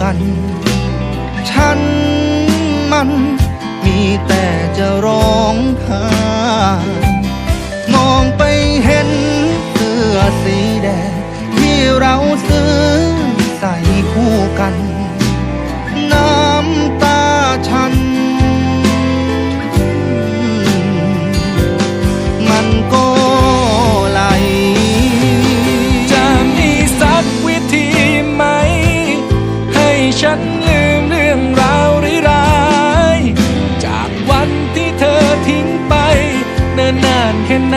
กัน ฉันมันมีแต่จะร้องไห้มองไปเห็นเสื้อสีแดงที่เราซื้อ ที่เธอทิ้งไปเนิ่นนานแค่ไหน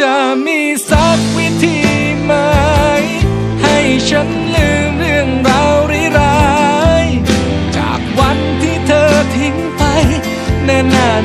จะมีสักวิธีไหม ให้ฉันลืมเรื่องราวร้ายๆจากวันที่เธอทิ้งไปแน่นนาน